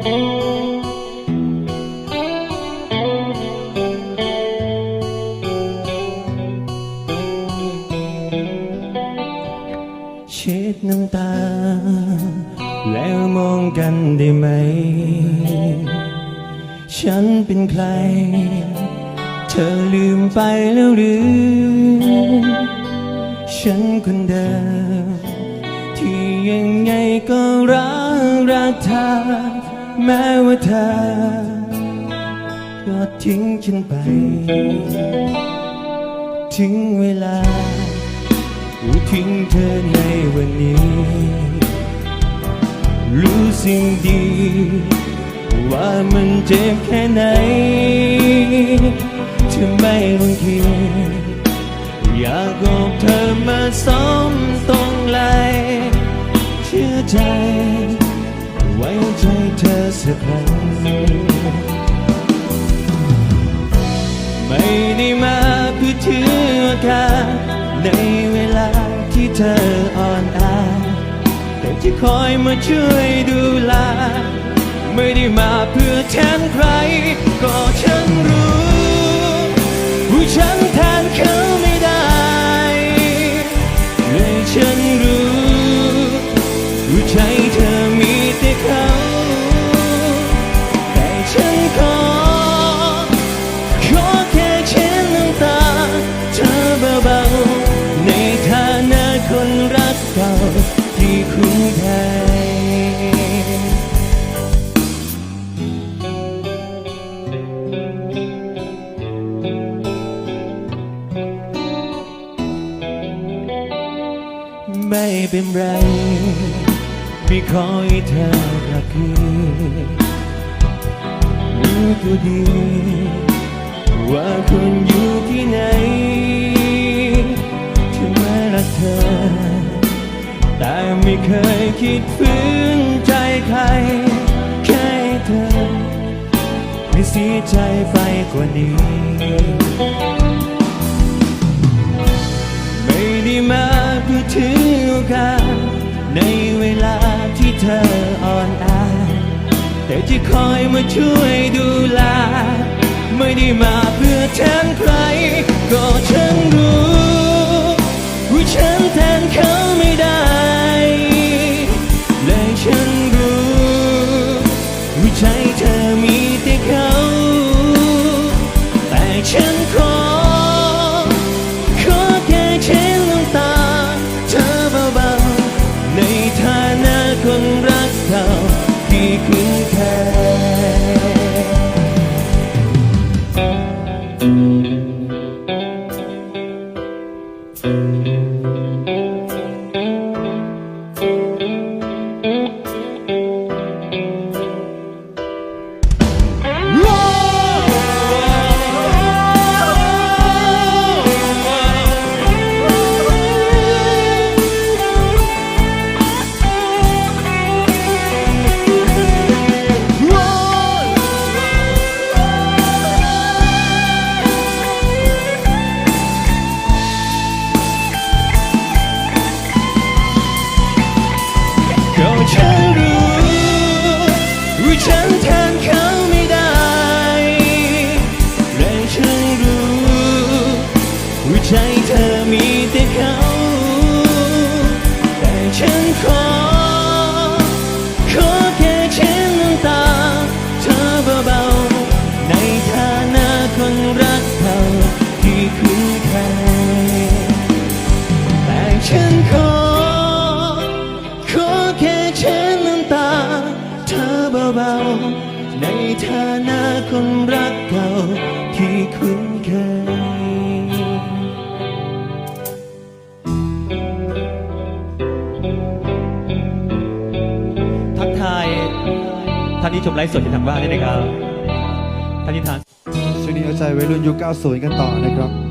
เช็ดน้ำตา แล้วมองกันได้ไหม ฉันเป็นใคร เธอลืมไปแล้วหรือ ฉันคนเดิมที่ยังไงก็รักรักเธอ แม้ว่าเธอก็ทิ้งฉันไป ถึงเวลากูทิ้งเธอในวันนี้ รู้สิ่งดี ว่ามันเจ็บแค่ไหนเธอไม่ลงคิดอยากกอบเธอมาซ้อมตรงไหลเชื่อใจ ใจเธอสักครั้งไม่ได้มาเพื่อถือโอกาในเวลาที่เธออ่อนแอแต่ที่คอยมาช่วยดูแลไม่ได้มาเพื่อแทนใคร ก็ฉันรู้ คิดฝืนใจใคร แค่เธอ ไม่เสียใจไปกว่านี้ ไม่ได้มาเพื่อถือโอกาสในเวลาที่เธออ่อนแอแต่ที่คอยมาช่วยดูแล ไม่ได้มาเพื่อแทนใคร เบาๆ ในฐานะคนรักเก่าที่คุ้นเคยทักทายท่านที่ชมไลฟ์สดอยู่ทางบ้านด้วยนะครับท่านที่ทานช่วงนี้เอาใจวัยรุ่นยุค 90 กันต่อนะครับ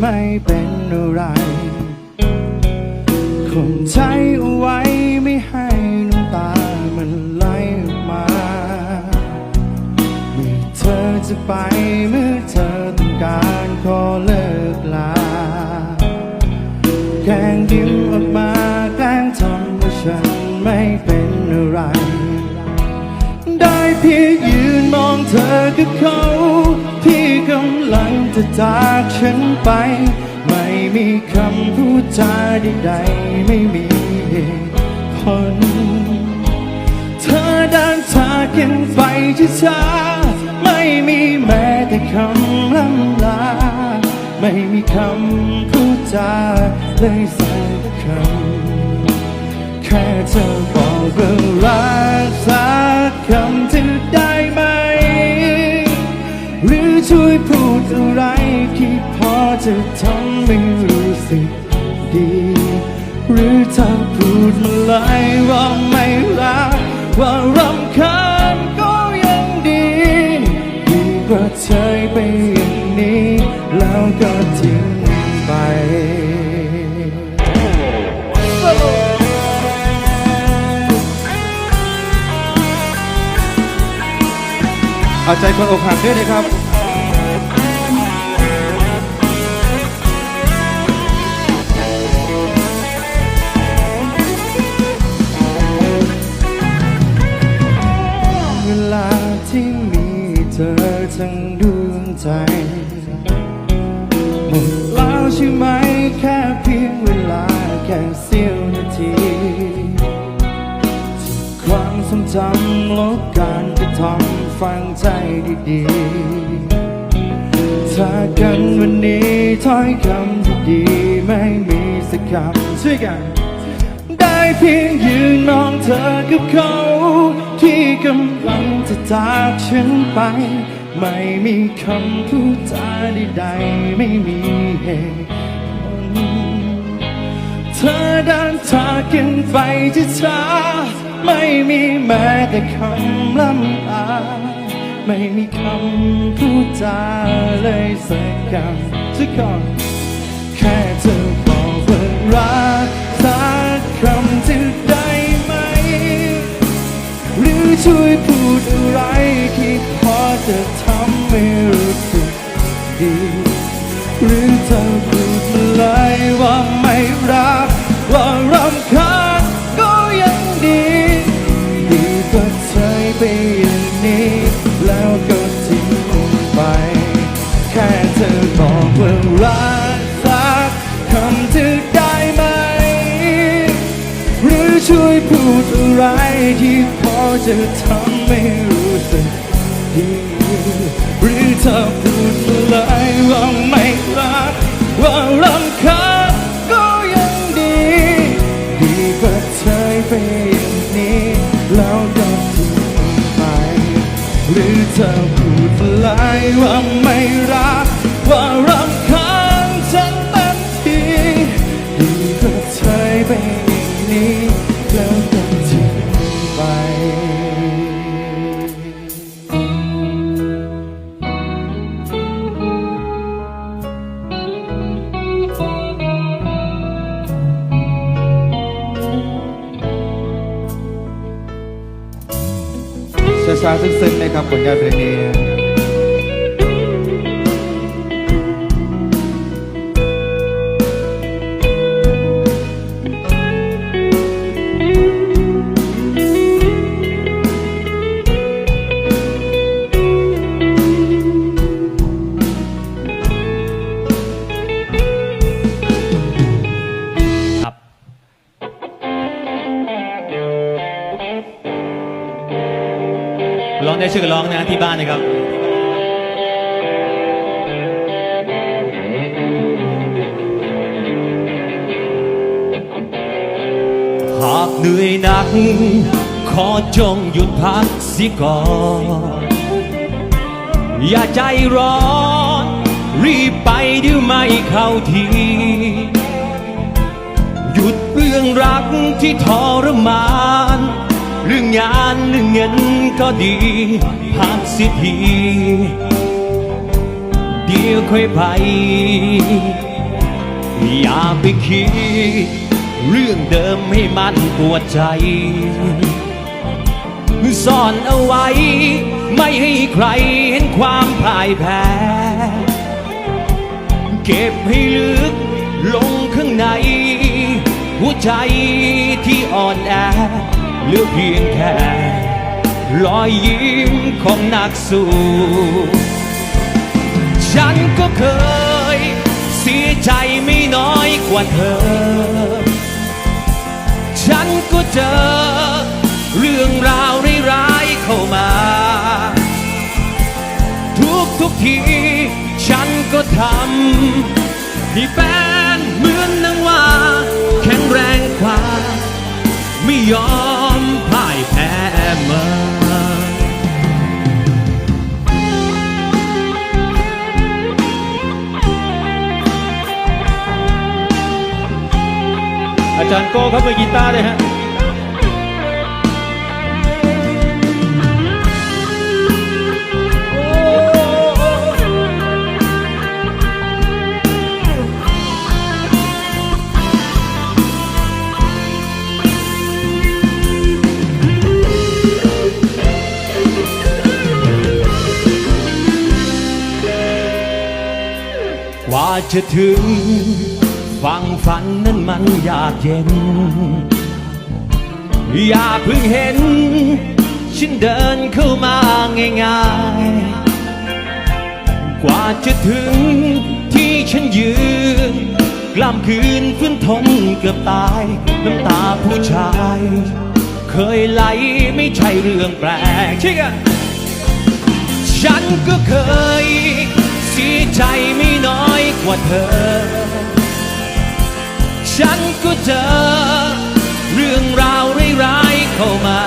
ไม่เป็นอะไรข่มใจเอาไว้ไม่ให้น้ำตามันไหลออกมาเมื่อเธอจะไปเมื่อเธอต้องการขอเลิกลาแกล้งยิ้มออกมาแกล้งทำว่าฉันไม่เป็นอะไร ได้เพียงยืนมองเธอกับเขา จะจากฉันไป ไม่มีคำพูดจาใดๆไม่มีเหตุผลเธอเดินจากกันไปช้าๆไม่มีแม้แต่คำล่ำลา ไม่มีคำพูดจาเลยสักคำแค่เธอบอกว่ารักสักคำจ พูดอะไรที่พอจะทำให้รู้สึกดี หรือถ้าพูดมาเลยว่าไม่รักว่ารำคาญก็ยังดีดีกว่าเฉยไปอย่างนี้ แล้วก็ทิ้งไปเอาใจคนอกหักด้วยนะครับ ๆถ้ากันวันนี้ถ้อยคำที่ดีไม่มีสักคำช่วยกัน ได้เพียงยืนมองเธอกับเขา ที่กำลังจะจากฉันไป ไม่มีคำพูดจาใดๆไม่มีเหตุผลเธอดินจากกันไปช้าไม่มีแม้แต่คำล่ำลา ไม่มีคำพูดจาเลยสักคำสักคำแค่เธอบอกว่ารักสักคำจะได้ไหม หรือช่วยพูดอะไรที่พอจะทำให้รู้สึกดี หรือเธอพูดมาเลยว่าไม่ ที่พอจะทำให้รู้สึกดีหรือเธอพูด ช้าซึ้งๆนะครับผลงานเพลงนี้ ชื่อกันร้องนะที่บ้านนะครับหากเหนื่อยหนัก ขอจงหยุดพักสิก่อน อย่าใจร้อน รีบไปเดี๋ยวไม่เข้าที หยุดเรื่องรักที่ทรมาน รื่องงานเรื่องเงินก็ดี พักสิที เดี๋ยวค่อยไป อย่าไปคิด เรื่องเดิมให้มันปวดใจ ซ่อนเอาไว้ ไม่ให้ใครเห็นความพ่ายแพ้ เก็บให้ลึกลงข้างใน หัวใจที่อ่อนแอ เหลือเพียงแค่รอยยิ้มของนักสู้ฉันก็เคยเสียใจไม่น้อยกว่าเธอ ฉันก็เจอเรื่องราวร้ายๆเข้ามา ทุกทุกทีฉันก็ทำให้แฟนเหมือนนางว่า แข็งแรงกว่าไม่ยอม จารย์โก้ครับมือกีตาร์เลยฮะว่าจะถึง ฟังฝันนั้นมันอยากเย็น อย่าเพิ่งเห็น ฉันเดินเข้ามาง่ายๆ กว่าจะถึงที่ฉันยืนกล้ำคืนฟื้นทนเกือบตาย น้ำตาผู้ชาย เคยไหลไม่ใช่เรื่องแปลกใช่กันฉันก็เคยเสียใจไม่น้อยกว่าเธอ ฉันก็เจอ เรื่องราวร้ายๆเข้ามา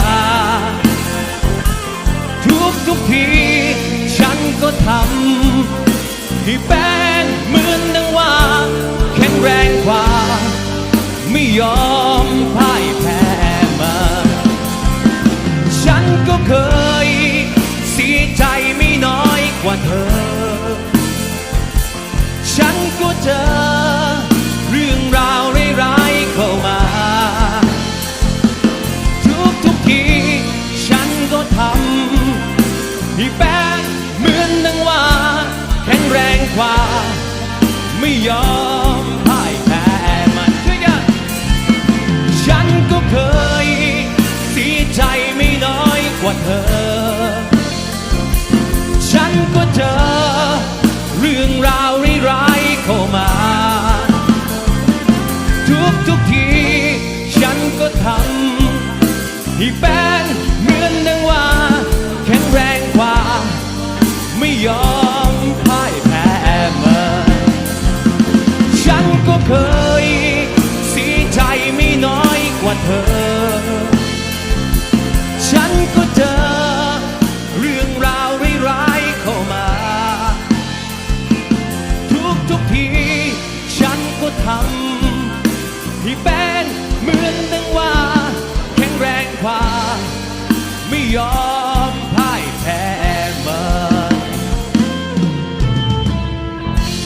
ทุกทุกที ฉันก็ทำที่แป้งเหมือนดังว่า แข็งแรงกว่า ไม่ยอม อ